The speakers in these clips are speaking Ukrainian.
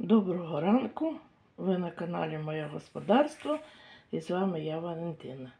Доброго ранку! Ви на каналі Моє Господарство і з вами я Валентина.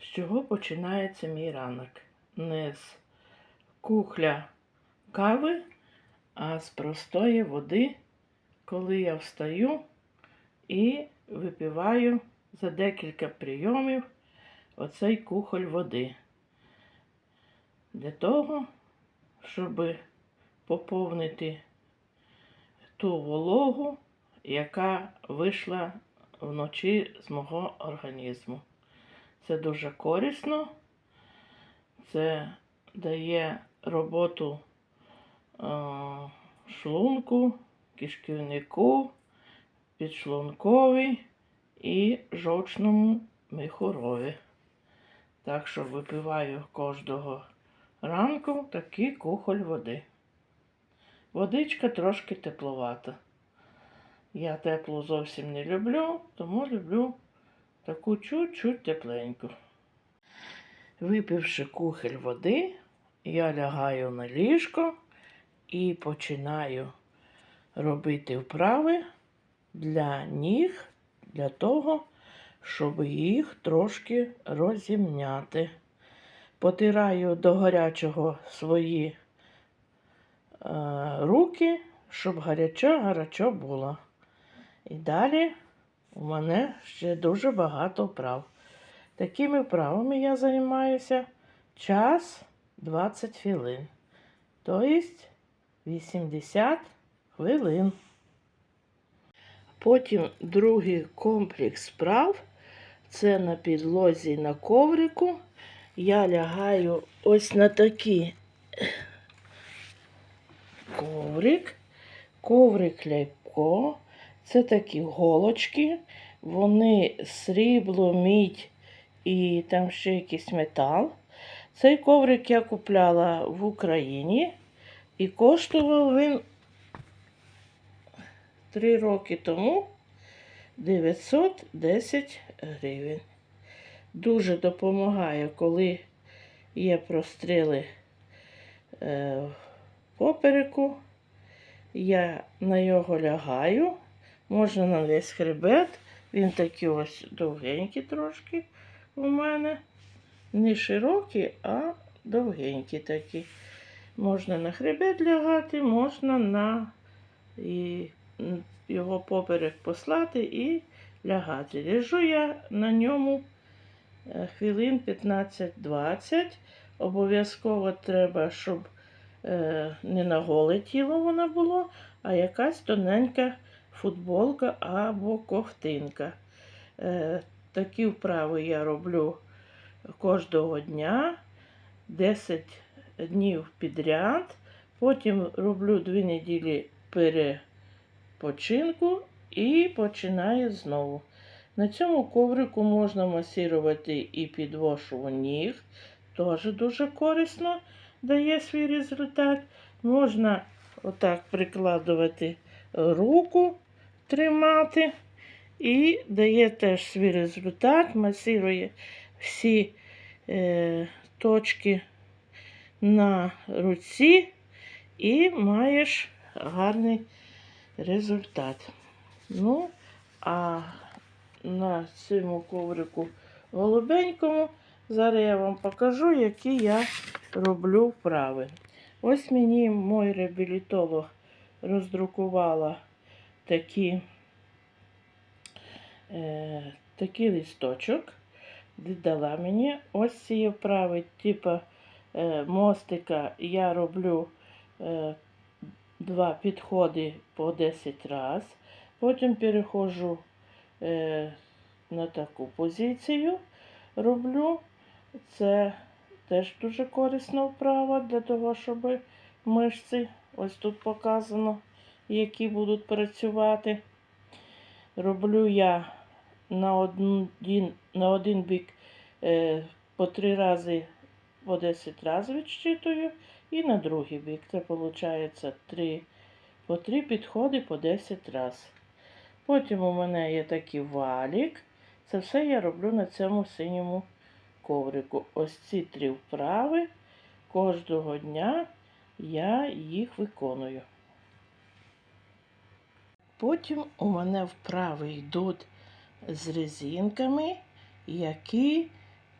З чого починається мій ранок? Не з кухля кави, а з простої води, коли я встаю і випиваю за декілька прийомів оцей кухоль води. Для того, щоб поповнити ту вологу, яка вийшла вночі з мого організму. Це дуже корисно, це дає роботу е, шлунку, кишківнику, підшлунковій і жовчному міхурові. Так що випиваю кожного ранку такий кухоль води. Водичка трошки тепловата. Я теплу зовсім не люблю, тому люблю таку чуть-чуть тепленьку. Випивши кухоль води, я лягаю на ліжко і починаю робити вправи для ніг, для того, щоб їх трошки розімняти. Потираю до гарячого свої руки, щоб гарячо-гарячо було. І далі у мене ще дуже багато вправ. Такими вправами я займаюся час 20 хвилин. Тобто 80 хвилин. Потім другий комплекс вправ це на підлозі на коврику. Я лягаю ось на такий коврик. Коврик ляйко. Це такі голочки. Вони срібло, мідь і там ще якийсь метал. Цей коврик я купляла в Україні і коштував він 3 роки тому 910 гривень. Дуже допомагає, коли є простріли е, попереку. Я на його лягаю, можна на весь хребет. Він такий ось довгенький трошки у мене. Не широкий, а довгенький такі. Можна на хребет лягати, можна на і його поперек послати і лягати. Лежу я на ньому е, хвилин 15-20. Обов'язково треба, щоб не на голе тіло воно було, а якась тоненька футболка або ковтинка. Е, такі вправи я роблю кожного дня, 10 днів підряд. Потім роблю 2 неділі перепочинку і починаю знову. На цьому коврику можна масірувати і підвошу ніг, теж дуже корисно дає свій результат. Можна отак прикладувати руку, тримати, і дає теж свій результат, масирує всі е, точки на руці і маєш гарний результат. Ну, а на цьому коврику голубенькому зараз я вам покажу, які я роблю вправи. Ось мені мой реабілітолог роздрукувала такі, е, такий листочок, дала мені ось ці вправи, типу е, мостика я роблю е, два підходи по 10 раз. Потім переходжу е, на таку позицію, роблю. Це теж дуже корисна вправа для того, щоб мишці, ось тут показано, які будуть працювати. Роблю я на один, на один бік е, по три рази по 10 разів відчитую, і на другий бік. Це виходить 3, по 3 підходи по 10 разів. Потім у мене є такий валік. Це все я роблю на цьому синьому коврику. Ось ці три вправи кожного дня я їх виконую. Потім у мене вправи йдуть з резинками, які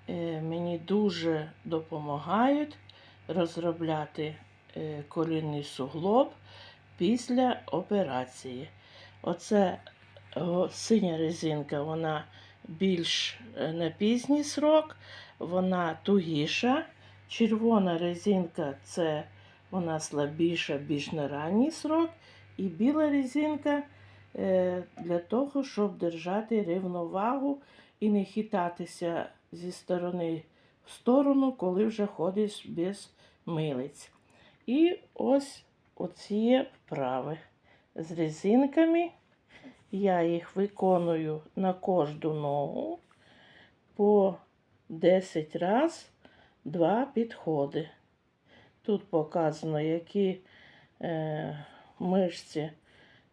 е, мені дуже допомагають розробляти е, колінний суглоб після операції. Оце синя резинка, вона більш е, на пізній срок, вона тугіша. Червона резинка це вона слабіша, більш на ранній срок. І біла резинка е, для того, щоб держати рівновагу і не хитатися зі сторони в сторону, коли вже ходиш без милиць. І ось оці вправи з резинками. Я їх виконую на кожну ногу по 10 раз, два підходи. Тут показано, які е, мишці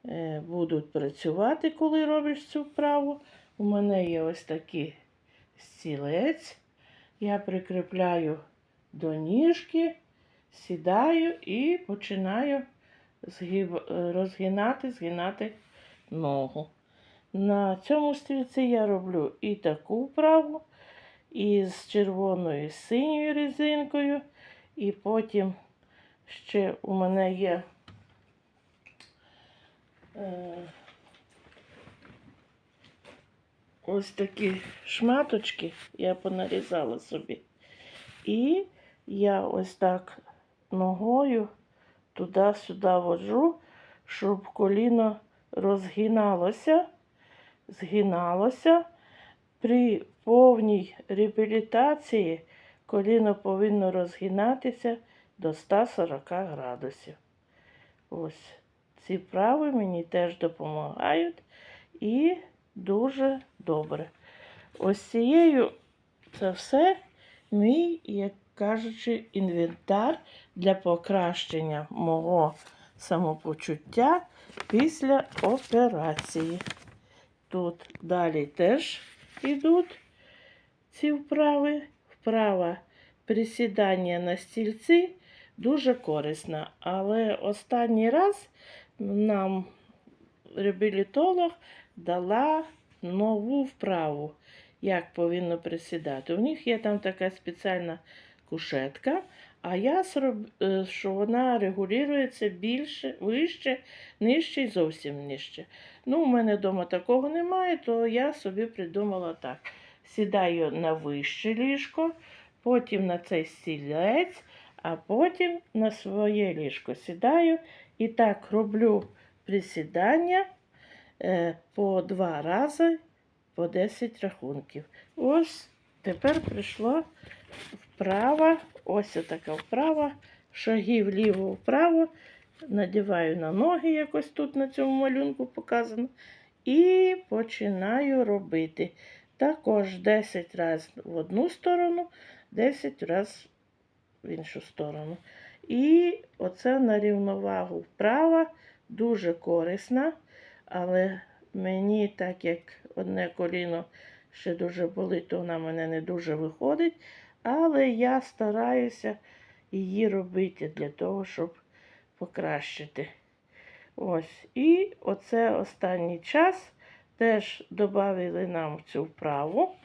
е, будуть працювати, коли робиш цю вправу. У мене є ось такий стілець. Я прикріпляю до ніжки, сідаю і починаю розгинати, згинати ногу. На цьому стільці я роблю і таку вправу, і з червоною і синьою резинкою, і потім ще у мене є е, ось такі шматочки, я понарізала собі. І я ось так ногою туди-сюди воджу, щоб коліно розгиналося, згиналося. При повній реабілітації коліно повинно розгинатися до 140 градусів. Ось ці вправи мені теж допомагають і дуже добре. Ось цією це все мій, як кажучи, інвентар для покращення мого самопочуття після операції. Тут далі теж йдуть ці вправи. Вправа присідання на стільці дуже корисна. Але останній раз нам реабілітолог дала нову вправу, як повинно присідати. У них є там така спеціальна кушетка, а я е, що вона регулюється більше, вище, нижче і зовсім нижче. Ну, у мене вдома такого немає, то я собі придумала так. Сідаю на вище ліжко, потім на цей стілець, а потім на своє ліжко сідаю і так роблю присідання е, по два рази по 10 рахунків. Ось тепер прийшла вправа, ось така вправа, шаги вліво-вправо, надіваю на ноги, якось тут на цьому малюнку показано, і починаю робити. Також 10 разів в одну сторону, 10 разів в іншу сторону. І оце на рівновагу вправа дуже корисна, але мені, так як одне коліно ще дуже болить, то вона мене не дуже виходить. Але я стараюся її робити для того, щоб покращити. Ось. І оце останній час теж додали нам цю вправу.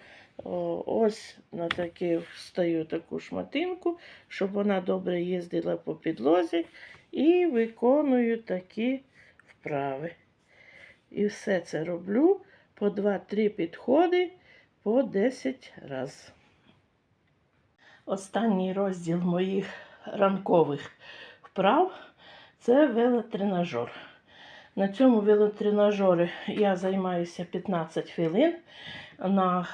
Ось на таку встаю таку шматинку, щоб вона добре їздила по підлозі. І виконую такі вправи. І все це роблю по 2-3 підходи по 10 разів. Останній розділ моїх ранкових вправ це велотренажер. На цьому велотренажері я займаюся 15 хвилин. На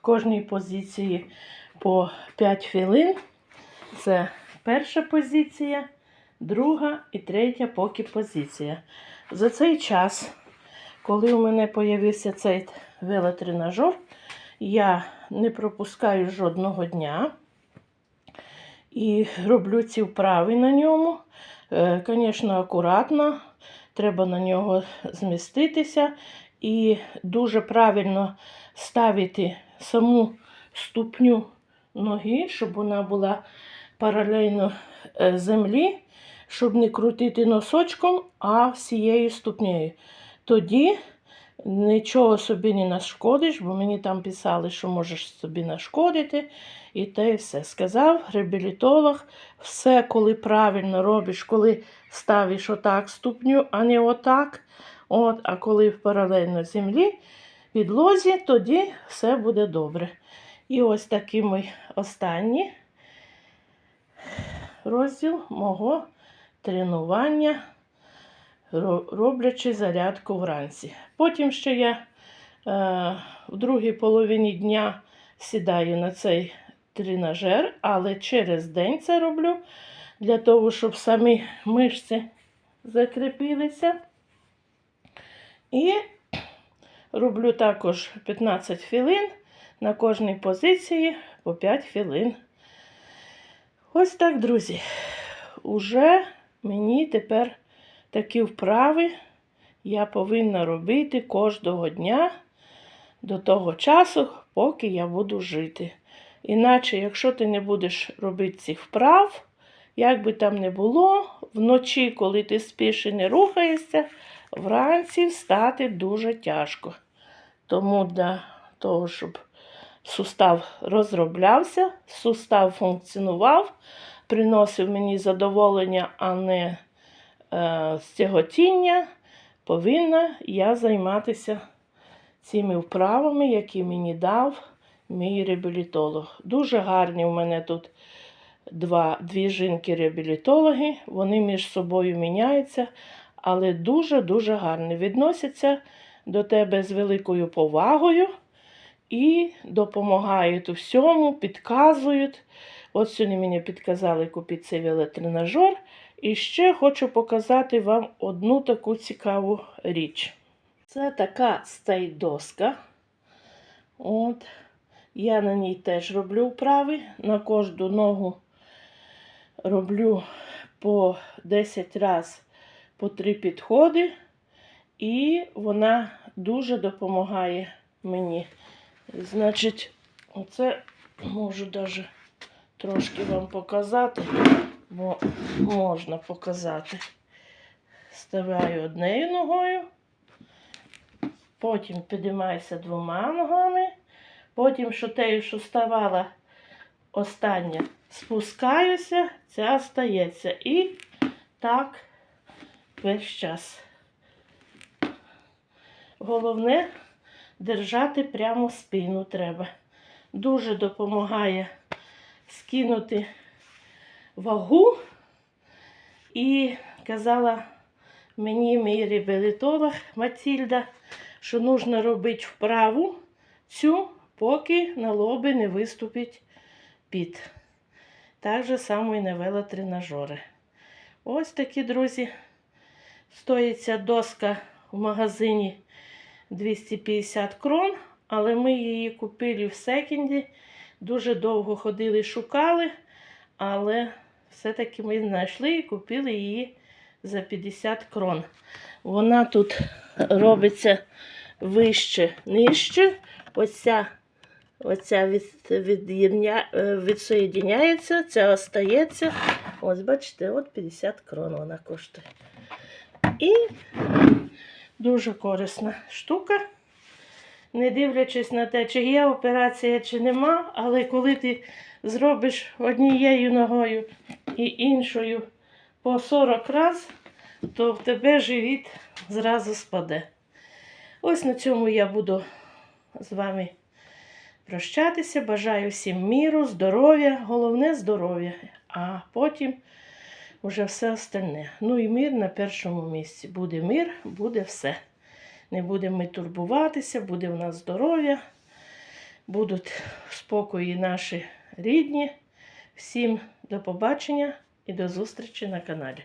кожній позиції по 5 хвилин. Це перша позиція, друга і третя поки позиція. За цей час, коли у мене з'явився цей велотренажер, я не пропускаю жодного дня і роблю ці вправи на ньому. Звісно, акуратно, треба на нього зміститися і дуже правильно ставити саму ступню ноги, щоб вона була паралельно е, землі, щоб не крутити носочком, а всією ступнею. тоді нічого собі не нашкодиш, бо мені там писали, що можеш собі нашкодити. І те і все. Сказав реабілітолог, все, коли правильно робиш, коли ставиш отак ступню, а не отак. От, а коли паралельно землі, підлозі, тоді все буде добре. І ось такий мій останній розділ мого тренування, роблячи зарядку вранці. Потім ще я е, в другій половині дня сідаю на цей тренажер, але через день це роблю для того, щоб самі мишці закріпилися. І роблю також 15 хвилин на кожній позиції по 5 хвилин. Ось так, друзі. Уже мені тепер такі вправи я повинна робити кожного дня до того часу, поки я буду жити. Іначе, якщо ти не будеш робити цих вправ, як би там не було, вночі, коли ти спиш і не рухаєшся, вранці встати дуже тяжко. Тому для того, щоб сустав розроблявся, сустав функціонував, приносив мені задоволення, а не стяготіння, повинна я займатися цими вправами, які мені дав мій реабілітолог. Дуже гарні у мене тут два, дві жінки-реабілітологи, вони між собою міняються, але дуже-дуже гарні. Відносяться до тебе з великою повагою і допомагають у всьому, підказують. От сьогодні мені підказали купити цей велотренажер. І ще хочу показати вам одну таку цікаву річ. Це така стейдоска. От. Я на ній теж роблю вправи. На кожну ногу роблю по 10 разів по 3 підходи. І вона дуже допомагає мені. Значить, оце можу навіть трошки вам показати, бо можна показати. Ставляю однією ногою, потім підіймаюся двома ногами, потім що тею, що ставала остання, спускаюся, ця стається. І так весь час. Головне держати прямо спину треба. Дуже допомагає скинути вагу. І казала мені мій реабілітолог Матільда, що потрібно робити вправу цю, поки на лобі не виступить піт. Так же само і на велотренажери. Ось такі, друзі, стоїть ця доска в магазині 250 крон, але ми її купили в секінді. Дуже довго ходили, шукали, але все-таки ми знайшли і купили її за 50 крон. Вона тут робиться вище, нижче. Оця, оця від, від'єдня- е, відсоєдняється, ця остається. Ось, бачите, от 50 крон вона коштує. І дуже корисна штука. Не дивлячись на те, чи є операція, чи нема, але коли ти зробиш однією ногою і іншою по 40 разів, то в тебе живіт зразу спаде. Ось на цьому я буду з вами прощатися. Бажаю всім міру, здоров'я, головне здоров'я, а потім вже все остальне. Ну і мир на першому місці. Буде мир, буде все. Не будемо ми турбуватися, буде в нас здоров'я, будуть спокої наші рідні. Всім до побачення і до зустрічі на каналі.